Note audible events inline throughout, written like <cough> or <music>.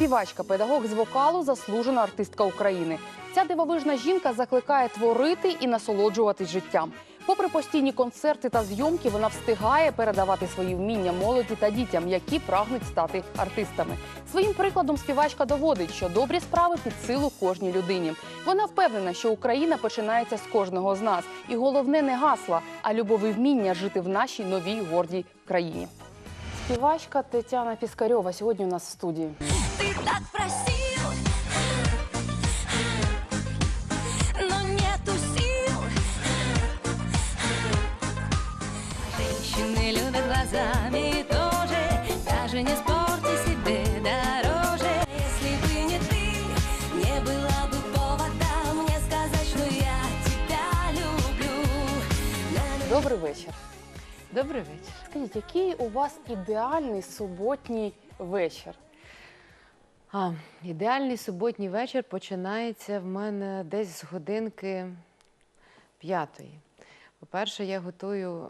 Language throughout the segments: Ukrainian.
співачка, педагог з вокалу, заслужена артистка України. Ця дивовижна жінка закликає творити і насолоджуватись життям. Попри постійні концерти та зйомки, вона встигає передавати свої вміння молоді та дітям, які прагнуть стати артистами. Своїм прикладом співачка доводить, що добрі справи під силу кожній людині. Вона впевнена, що Україна починається з кожного з нас, і головне не гасла, а любов і вміння жити в нашій новій гордій країні. Співачка Тетяна Піскарьова сьогодні у нас в студії. Ты так просил, но нету сил. Женщины любят глазами тоже, даже не спорьте себе дороже. Если бы не ты, не было бы повода мне сказать, что я тебя люблю. На- Добрий вечір. Добрий вечір. Скажіть, який у вас ідеальний суботній вечір? А, ідеальний суботній вечір починається в мене десь з годинки п'ятої. По-перше, я готую е,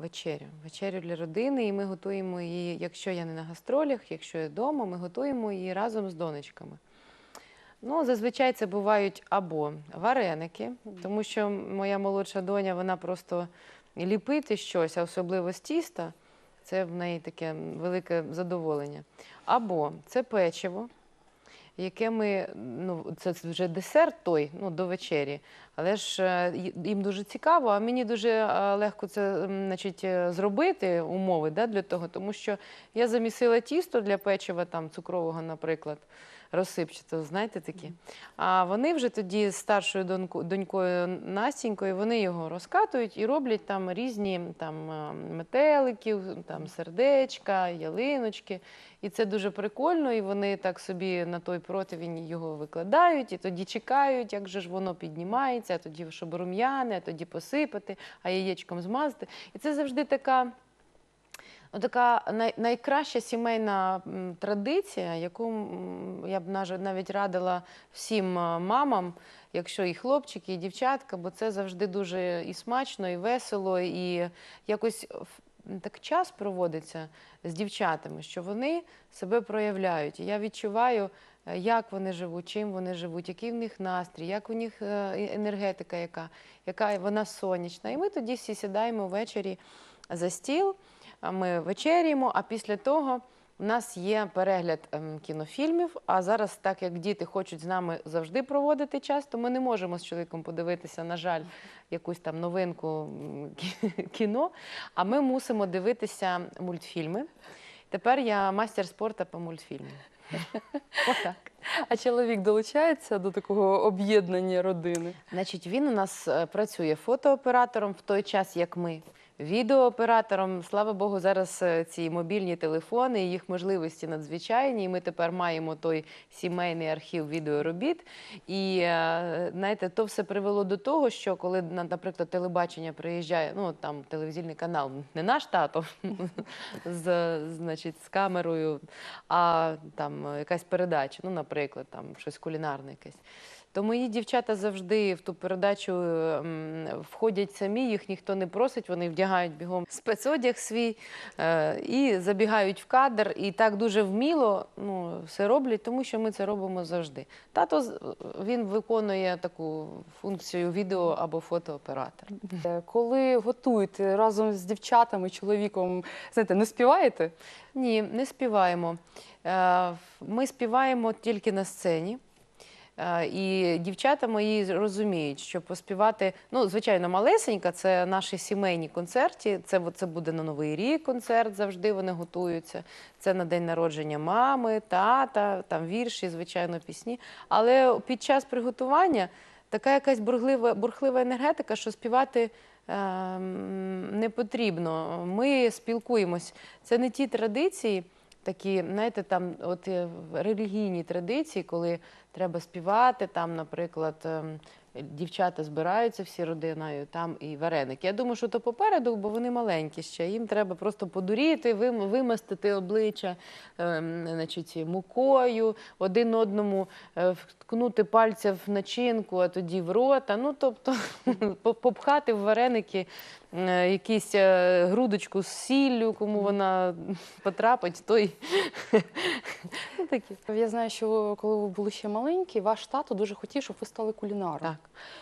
вечерю. Вечерю для родини, і ми готуємо її, якщо я не на гастролях, якщо я вдома, ми готуємо її разом з донечками. Ну, зазвичай це бувають або вареники, тому що моя молодша доня вона просто ліпити щось, а особливо з тіста, це в неї таке велике задоволення. Або це печиво, яке ми, ну, це вже десерт той, ну, до вечері. Але ж е, їм дуже цікаво, а мені дуже е, легко це значить, е, зробити, умови да, для того, тому що я замісила тісто для печива, там, цукрового, наприклад, розсипчатого, знаєте такі. А вони вже тоді з старшою донько- донькою Настінькою, вони його розкатують і роблять там різні там, е, метеликів, там, сердечка, ялиночки. І це дуже прикольно, і вони так собі на той противень його викладають, і тоді чекають, як же ж воно піднімається, а тоді щоб рум'яне, а тоді посипати, а яєчком змазати. І це завжди така. Ну, така най, найкраща сімейна традиція, яку я б навіть радила всім е, мамам, якщо і хлопчики, і дівчатка, бо це завжди дуже і смачно, і весело, і якось так час проводиться з дівчатами, що вони себе проявляють. І я відчуваю, е, як вони живуть, чим вони живуть, який в них настрій, як у них е, енергетика, яка, яка вона сонячна. І ми тоді всі сідаємо ввечері за стіл. Ми вечеряємо, а після того у нас є перегляд ем, кінофільмів. А зараз, так як діти хочуть з нами завжди проводити час, то ми не можемо з чоловіком подивитися, на жаль, якусь там новинку <laughs> кіно. А ми мусимо дивитися мультфільми. Тепер я мастер спорту по мультфільмам. <laughs> Отак. А чоловік долучається до такого об'єднання родини? Значить, він у нас е, працює фотооператором в той час, як ми. Відеооператором, слава Богу, зараз е, ці мобільні телефони, їх можливості надзвичайні. І ми тепер маємо той сімейний архів відеоробіт. І е, знаєте, то все привело до того, що коли, на- наприклад, телебачення приїжджає, ну там телевізійний канал, не наш тато <laughs> з, значить, з камерою, а там якась передача, ну, наприклад, там щось кулінарне якесь. То мої дівчата завжди в ту передачу ем, входять самі, їх ніхто не просить, вони вдягають бігом спецодяг свій е, і забігають в кадр, і так дуже вміло ну, все роблять, тому що ми це робимо завжди. Тато він виконує таку функцію відео або фотооператора. Е, Коли готуєте разом з дівчатами, чоловіком, знаєте, не співаєте? Ні, не співаємо. Е, Ми співаємо тільки на сцені. Е, І дівчата мої розуміють, що поспівати, ну, звичайно, малесенька, це наші сімейні концерти. Це, це буде на Новий рік концерт, завжди вони готуються. Це на день народження мами, тата, там вірші, звичайно, пісні. Але під час приготування така якась бурхлива, бурхлива енергетика, що співати ем, не потрібно. Ми спілкуємось. Це не ті традиції, такі, знаєте, там от е, релігійні традиції, коли треба співати, там, наприклад, ем, дівчата збираються всі родиною, там і вареники. Я думаю, що то попереду, бо вони маленькі ще. Їм треба просто подуріти, вим- вимастити обличчя ем, значить, мукою, один одному е, вткнути пальця в начинку, а тоді в рота. Ну, тобто, <laughs> попхати в вареники якісь е, грудочку з сіллю, кому вона потрапить, той <laughs> ну, такі. Я знаю, що коли ви були ще маленькі, ваш тато дуже хотів, щоб ви стали кулінаром. Так.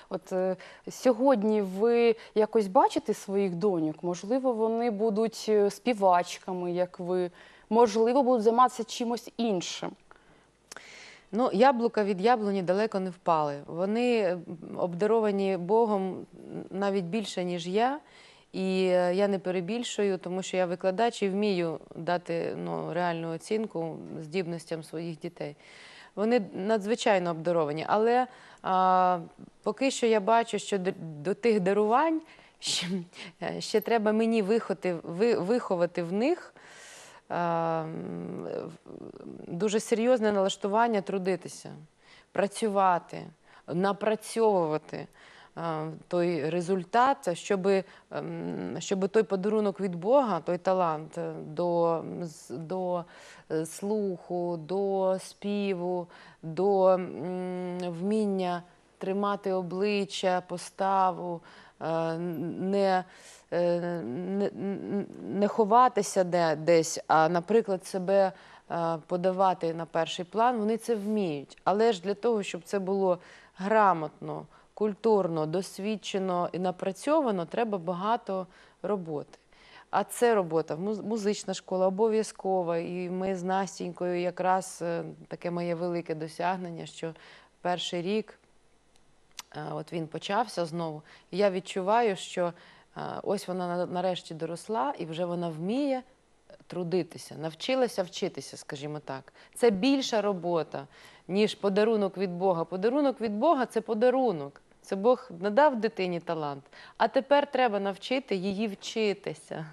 От е, сьогодні ви якось бачите своїх доньок? Можливо, вони будуть е, співачками, як ви, можливо, будуть займатися чимось іншим. Ну, яблука від яблуні далеко не впали. Вони обдаровані Богом навіть більше, ніж я. І е, я не перебільшую, тому що я викладач і вмію дати ну, реальну оцінку здібностям своїх дітей. Вони надзвичайно обдаровані. Але а, поки що я бачу, що до, до тих дарувань ще, е, ще треба мені виховати, ви, виховати в них дуже серйозне налаштування трудитися, працювати, напрацьовувати той результат, щоб, щоб той подарунок від Бога, той талант е, до, до е, слуху, до співу, до вміння тримати обличчя, поставу, е, не, е, не, не ховатися де, десь, а, наприклад, себе е, подавати на перший план, вони це вміють. Але ж для того, щоб це було грамотно, культурно, досвідчено і напрацьовано, треба багато роботи. А це робота, музична школа обов'язкова. І ми з Настінькою якраз е, таке моє велике досягнення, що перший рік е, от він почався знову. І я відчуваю, що е, ось вона на- нарешті доросла і вже вона вміє трудитися, навчилася вчитися, скажімо так. Це більша робота, ніж подарунок від Бога. Подарунок від Бога це подарунок. Це Бог надав дитині талант, а тепер треба навчити її вчитися.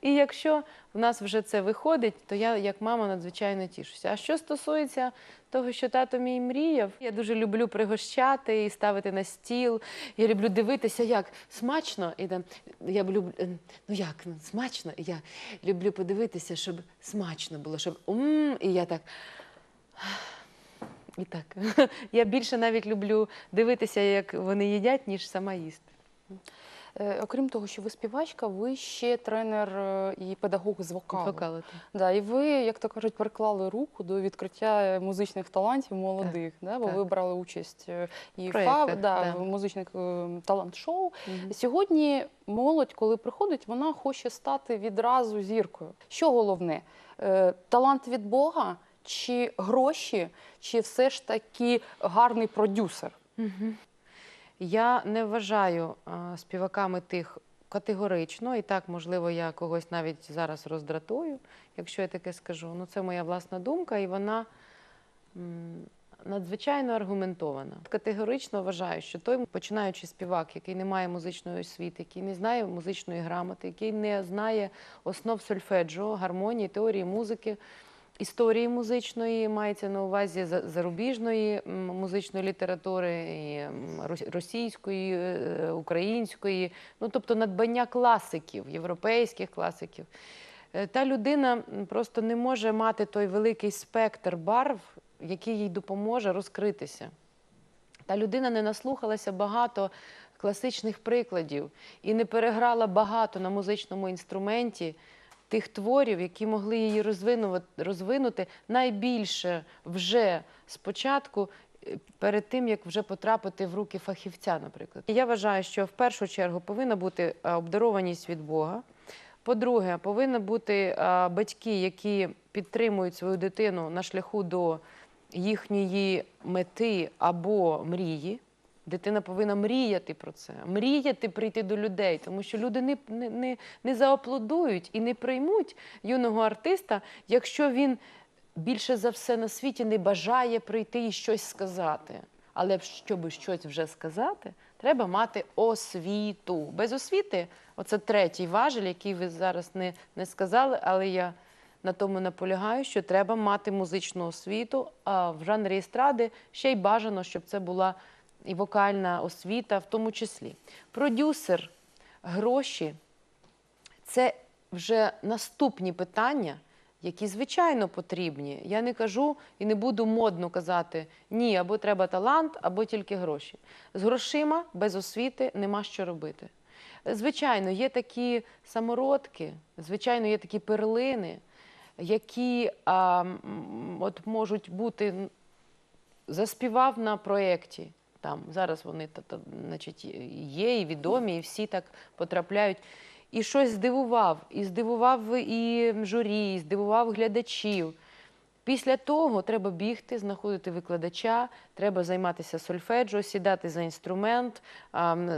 І якщо в нас вже це виходить, то я, як мама, надзвичайно тішуся. А що стосується того, що тато мій мріяв, я дуже люблю пригощати і ставити на стіл. Я люблю дивитися, як смачно. І там я люблю, е, ну як ну, смачно. Я люблю подивитися, щоб смачно було, щоб ум, і я так. І так. <laughs> Я більше навіть люблю дивитися, як вони їдять, ніж сама їсти. Е, Окрім того, що ви співачка, ви ще тренер е, і педагог з вокалу. Вокали, так. Да, і ви, як то кажуть, приклали руку до відкриття музичних талантів молодих. да, бо так. ви брали участь е, і в, Проєктах, ФАВ, да, да. в музичних талант-шоу. Мгм. Сьогодні молодь, коли приходить, вона хоче стати відразу зіркою. Що головне? Талант від Бога, чи гроші, чи все ж таки гарний продюсер? Я не вважаю а, співаками тих категорично, і так, можливо, я когось навіть зараз роздратую, якщо я таке скажу. Ну, це моя власна думка, і вона м, надзвичайно аргументована. Категорично вважаю, що той починаючий співак, який не має музичної освіти, який не знає музичної грамоти, який не знає основ сольфеджіо, гармонії, теорії музики, історії музичної, мається на увазі за- зарубіжної музичної літератури, і російської, е, української, ну тобто надбання класиків, європейських класиків. Е, Та людина просто не може мати той великий спектр барв, який їй допоможе розкритися. Та людина не наслухалася багато класичних прикладів і не переграла багато на музичному інструменті тих творів, які могли її розвинути найбільше вже спочатку, е, перед тим, як вже потрапити в руки фахівця, наприклад. Я вважаю, що в першу чергу повинна бути е, обдарованість від Бога. По-друге, повинні бути е, батьки, які підтримують свою дитину на шляху до їхньої мети або мрії. Дитина повинна мріяти про це, мріяти прийти до людей, тому що люди не, не, не, зааплодують і не приймуть юного артиста, якщо він більше за все на світі не бажає прийти і щось сказати. Але щоб щось вже сказати, треба мати освіту. Без освіти, оце третій важель, який ви зараз не, не сказали, але я на тому наполягаю, що треба мати музичну освіту, а в жанрі естради ще й бажано, щоб це була і вокальна освіта, в тому числі. Продюсер, гроші це вже наступні питання, які звичайно потрібні. Я не кажу і не буду модно казати ні, або треба талант, або тільки гроші. З грошима без освіти нема що робити. Звичайно, є такі самородки, звичайно, є такі перлини, які а, от можуть бути заспівав на проєкті. Там зараз вони значить, є і відомі, і всі так потрапляють. І щось здивував, і здивував і журі, і здивував глядачів. Після того треба бігти, знаходити викладача, треба займатися сольфеджіо, сідати за інструмент,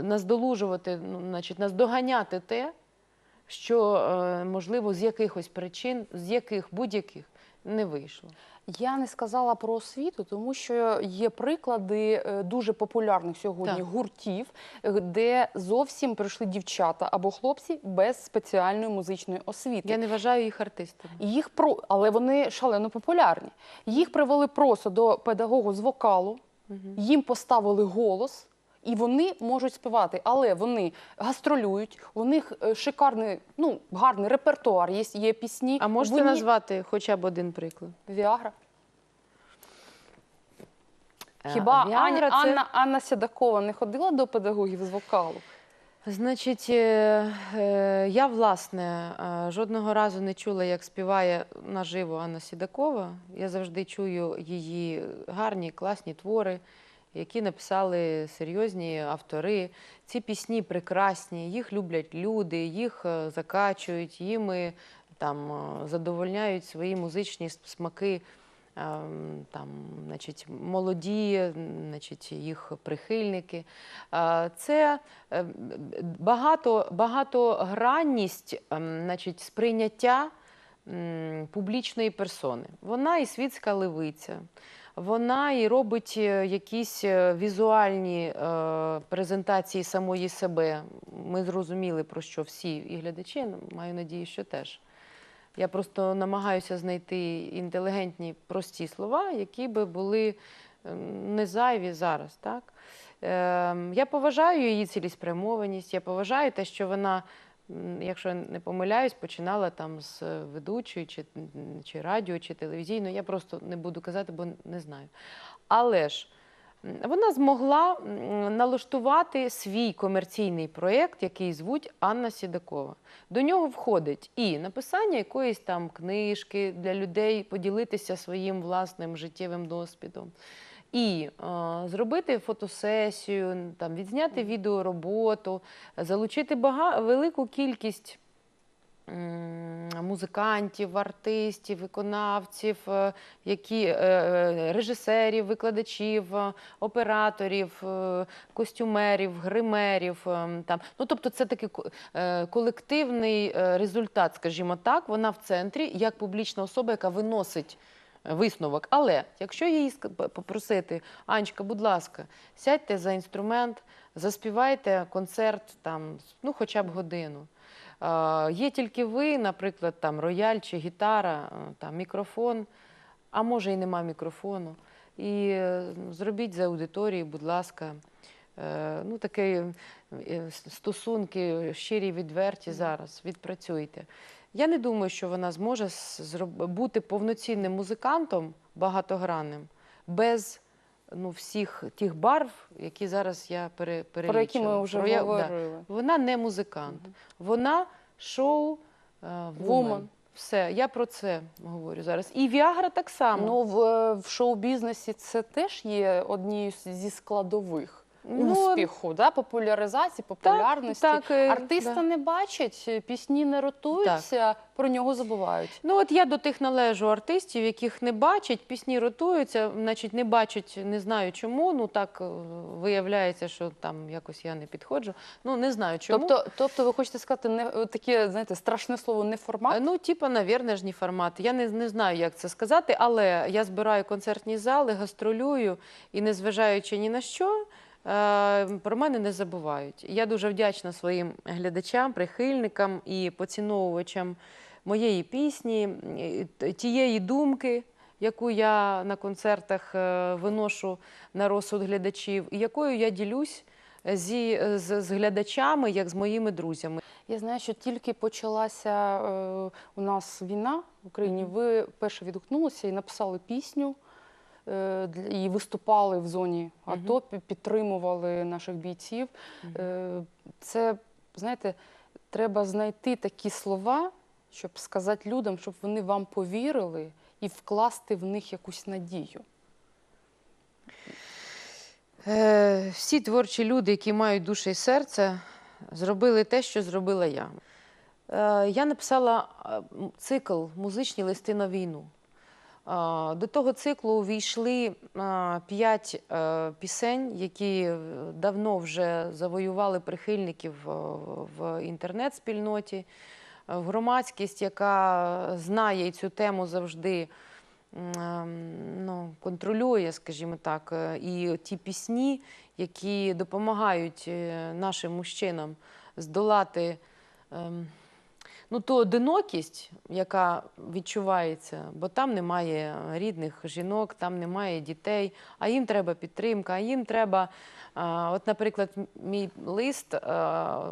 наздолужувати, ну, значить, наздоганяти те, що, е, можливо, з якихось причин, з яких будь-яких не вийшло. Я не сказала про освіту, тому що є приклади е, дуже популярних сьогодні Так. гуртів, е, де зовсім прийшли дівчата або хлопці без спеціальної музичної освіти. Я не вважаю їх артистами. Їх про, але вони шалено популярні. Їх привели просто до педагогу з вокалу, їм поставили голос. І вони можуть співати, але вони гастролюють. У них е, шикарний, ну гарний репертуар. Є, є пісні. А можете Вони- назвати хоча б один приклад? Віагра. Е, Хіба Віагра Аня, це- Анна, Анна Сідакова не ходила до педагогів з вокалу? Значить, е, я власне жодного разу не чула, як співає наживо Анна Сідакова. Я завжди чую її гарні, класні твори, які написали серйозні автори. Ці пісні прекрасні, їх люблять люди, їх е, закачують, їми там е, задовольняють свої музичні смаки. ем, Там, значить, молоді, значить, їх прихильники. Е, Це е, багато, багатогранність ем, значить, сприйняття публічної персони. Вона і світська левиця, вона і робить е, якісь е, візуальні е, презентації самої себе. Ми зрозуміли, про що всі і глядачі, маю надію, що теж. Я просто намагаюся знайти інтелігентні, прості слова, які би були ем, не зайві зараз. Так? Ем, Я поважаю її цілеспрямованість, я поважаю те, що вона, якщо не помиляюсь, починала там з ведучої, чи, чи радіо, чи телевізійно. Я просто не буду казати, бо не знаю. Але ж вона змогла налаштувати свій комерційний проєкт, який звуть Анна Сідакова. До нього входить і написання якоїсь там книжки для людей, поділитися своїм власним життєвим досвідом. І е, зробити фотосесію, там, відзняти відеороботу, залучити бага... велику кількість музикантів, артистів, виконавців, е, які, е, е, режисерів, викладачів, операторів, костюмерів, гримерів. Там. Ну, тобто це такий колективний результат, скажімо так. Вона в центрі як публічна особа, яка виносить висновок. Але якщо її попросити, Анечка, будь ласка, сядьте за інструмент, заспівайте концерт там, ну, хоча б годину. Е, Є тільки ви, наприклад, там рояль чи гітара, е, там мікрофон, а може і нема мікрофону. І е, зробіть за аудиторією, будь ласка, ну такі е, стосунки щирі, відверті зараз. Відпрацюйте. Я не думаю, що вона зможе бути повноцінним музикантом багатогранним без ну, всіх тих барв, які зараз я пере, перелічила. Про які ми вже Про я- да. Вона не музикант, вона шоу е, вумен. Все, я про це говорю зараз. І Віагра так само. Ну, в, е, в шоу-бізнесі це теж є однією зі складових успіху, да? популяризації, популярності. так, е, Артиста да. не бачать, е, пісні не ротуються, про нього забувають. Ну, от я до тих належу артистів, яких не бачать, пісні ротуються, значить, не бачать, не знаю чому. Ну так е, виявляється, що там якось я не підходжу. Ну, не знаю чому. Тобто, тобто, ви хочете сказати, не таке, знаєте, страшне слово не формат? Ну, типа, навірно ж, не формат. Я не, не знаю, як це сказати, але я збираю концертні зали, гастролюю і, незважаючи ні на що, про мене не забувають. Я дуже вдячна своїм глядачам, прихильникам і поціновувачам моєї пісні, тієї думки. Яку я на концертах е, виношу на розсуд глядачів, і якою я ділюсь зі, з, з глядачами, як з моїми друзями. Я знаю, що тільки почалася е, у нас війна в Україні. Ви перше відгукнулися і написали пісню. Е, І виступали в зоні АТО, підтримували наших бійців. Е, Це знаєте, треба знайти такі слова, щоб сказати людям, щоб вони вам повірили і вкласти в них якусь надію. Е, всі творчі люди, які мають душу і серце, зробили те, що зробила я. Я написала цикл Музичні листи на війну. Е, До того циклу увійшли е, п'ять е, пісень, які давно вже завоювали прихильників в інтернет-спільноті, громадськість, яка знає цю тему завжди ем, ну, контролює, скажімо так, і ті пісні, які допомагають нашим мужчинам здолати ем, ну, ту одинокість, яка відчувається, бо там немає рідних жінок, там немає дітей, а їм треба підтримка, а їм треба. От, наприклад, мій лист,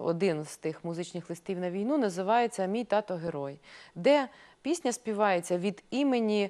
один з тих музичних листів на війну, називається Мій тато герой, де пісня співається від імені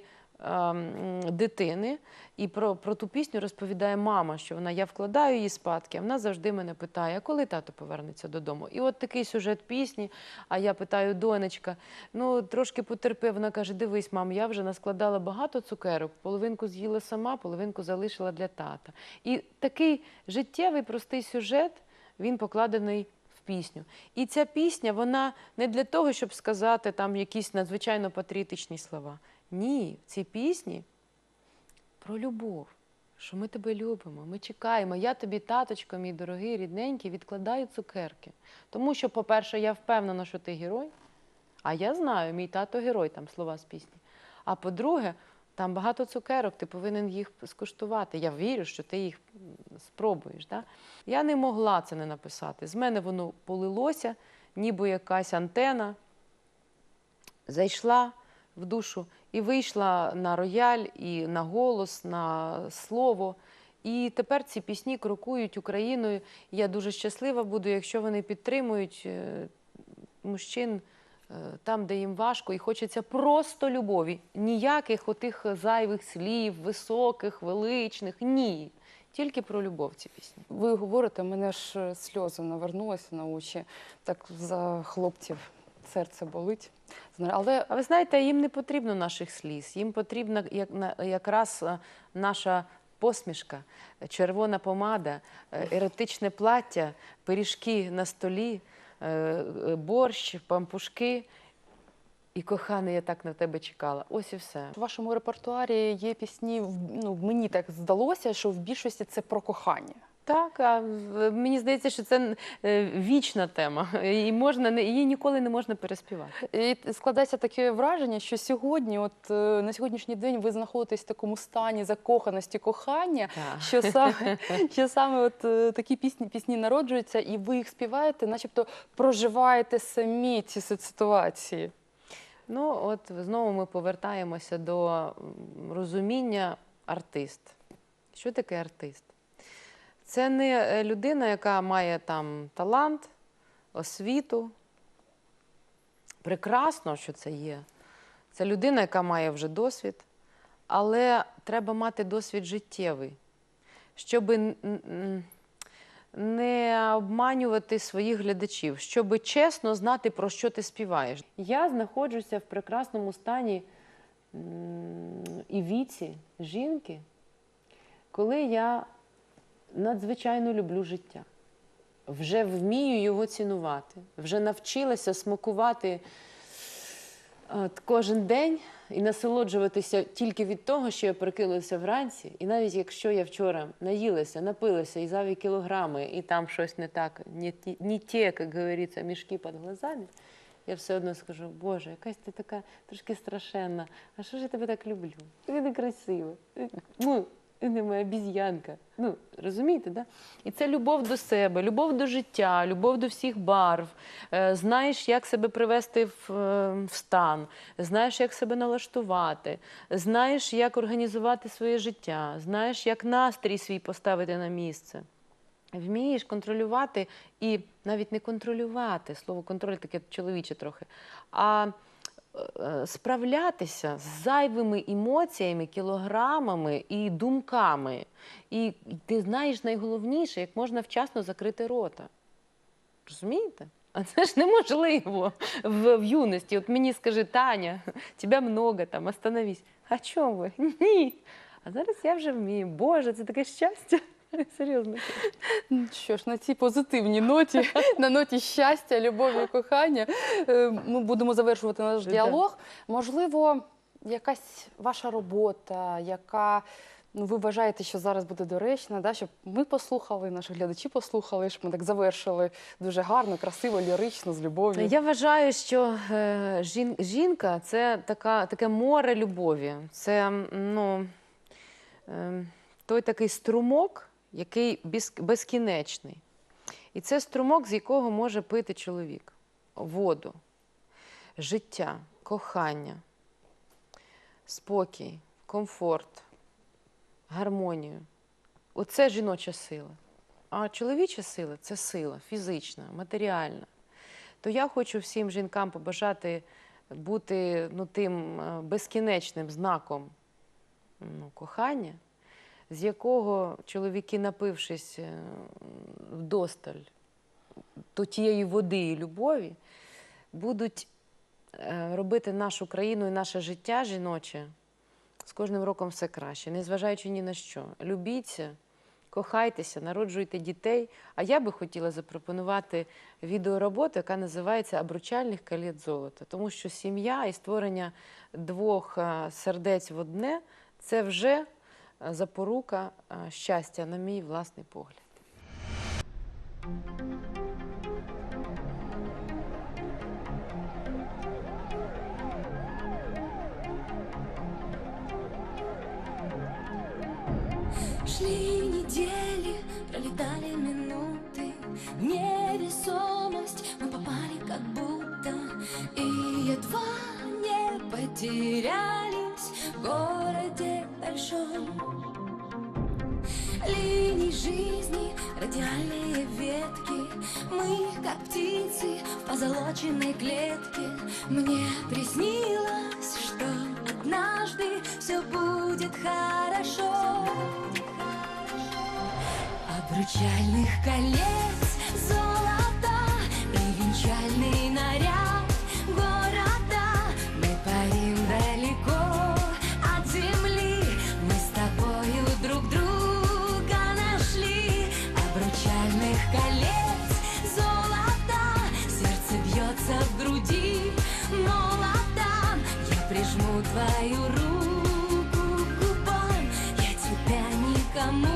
дитини, і про, про ту пісню розповідає мама, що вона я вкладаю її спадки, а вона завжди мене питає, а коли тато повернеться додому? І от такий сюжет пісні. А я питаю, донечка, ну трошки потерпи. Вона каже: Дивись, мам, я вже наскладала багато цукерок, половинку з'їла сама, половинку залишила для тата. І такий життєвий простий сюжет він покладений пісню. І ця пісня, вона не для того, щоб сказати там якісь надзвичайно патріотичні слова. Ні, в цій пісні про любов. Що ми тебе любимо, ми чекаємо. Я тобі, таточко, мій дорогий, рідненький, відкладаю цукерки. Тому що, по-перше, я впевнена, що ти герой, а я знаю, мій тато герой, там слова з пісні. А по-друге, там багато цукерок, ти повинен їх скуштувати. Я вірю, що ти їх спробуєш. Да? Я не могла це не написати. З мене воно полилося, ніби якась антена. Зайшла в душу і вийшла на рояль, і на голос, на слово. І тепер ці пісні крокують Україною. Я дуже щаслива буду, якщо вони підтримують е, мужчин е, там, де їм важко, і хочеться просто любові. Ніяких отих зайвих слів, високих, величних. Ні. Тільки про любов ці пісні. Ви говорите, мене ж е, сльози навернулися на очі. Так за хлопців серце болить. Але А ви знаєте, їм не потрібно наших сліз, їм потрібна як, якраз е, наша посмішка, червона помада, е, еротичне плаття, пиріжки на столі, е, борщ, пампушки. І коханий, я так на тебе чекала. Ось і все. в вашому репертуарі є пісні, ну мені так здалося, що в більшості це про кохання. Так, а мені здається, що це е, вічна тема, і можна її ніколи не можна переспівати. І складається таке враження, що сьогодні, от е, на сьогоднішній день, ви знаходитесь в такому стані закоханості, кохання, Так. що саме, <laughs> що саме от е, такі пісні, пісні народжуються, і ви їх співаєте, начебто проживаєте самі ці ситуації. Ну, от знову ми повертаємося до розуміння артист. Що таке артист? Це не е, людина, яка має там талант, освіту. Прекрасно, що це є. Це людина, яка має вже досвід, але треба мати досвід життєвий, щоб не обманювати своїх глядачів, щоб чесно знати, про що ти співаєш. Я знаходжуся в прекрасному стані і віці жінки, коли я надзвичайно люблю життя. Вже вмію його цінувати, вже навчилася смакувати от, кожен день і насолоджуватися тільки від того, що я прикинулася вранці. І навіть якщо я вчора наїлася, напилася і зайві кілограми, і там щось не так, не, не як говориться, мішки під глазами, я все одно скажу, Боже, якась ти така трошки страшенна. А що ж я тебе так люблю? Ти не красива. Ну, <laughs> ти не моя обіз'янка. Ну, розумієте, да? І це любов до себе, любов до життя, любов до всіх барв. Е, знаєш, як себе привести в, е, в стан, знаєш, як себе налаштувати, знаєш, як організувати своє життя, знаєш, як настрій свій поставити на місце. Вмієш контролювати і навіть не контролювати, слово контроль таке чоловіче трохи, а справлятися з зайвими емоціями, кілограмами і думками. І ти знаєш найголовніше, як можна вчасно закрити рота. Розумієте? А це ж неможливо в, в юності. От мені скажи, Таня, тебе много там, остановись. А чому ви? Ні. А зараз я вже вмію. Боже, це таке щастя. <laughs> Серйозно. Ну Що ж, на цій позитивній ноті, <laughs> на ноті щастя, любові і кохання, е, ми будемо завершувати наш діалог. Можливо, якась ваша робота, яка ну, ви вважаєте, що зараз буде доречна, да, щоб ми послухали, наші глядачі послухали, щоб ми так завершили дуже гарно, красиво, лірично, з любов'ю. Я вважаю, що е, жін, жінка це така, таке море любові. Це ну, е, той такий струмок, який безкінечний. І це струмок, з якого може пити чоловік. Воду, життя, кохання, спокій, комфорт, гармонію. Оце жіноча сила. А чоловіча сила це сила фізична, матеріальна то я хочу всім жінкам побажати бути ну, тим е, безкінечним знаком ну, кохання, з якого чоловіки, напившись е, вдосталь до тієї води і любові, будуть е, робити нашу країну і наше життя жіноче з кожним роком все краще, незважаючи ні на що. Любіться, кохайтеся, народжуйте дітей. А я би хотіла запропонувати відеороботу, яка називається Обручальних коліт золота. Тому що сім'я і створення двох е, сердець в одне це вже запорука щастя, на мій власний погляд. Шли недели, пролетали минуты невесомость мы попали как будто И едва не потерялись в городе большом. Линий жизни, радиальные ветки. Мы, как птицы в позолоченной клетке. Мне приснилось, что однажды все будет хорошо. Обручальных колец твою руку купон, Я тебя никому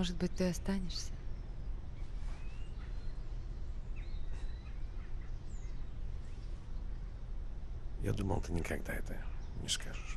может быть, ты останешься? Я думал, ты никогда это не скажешь.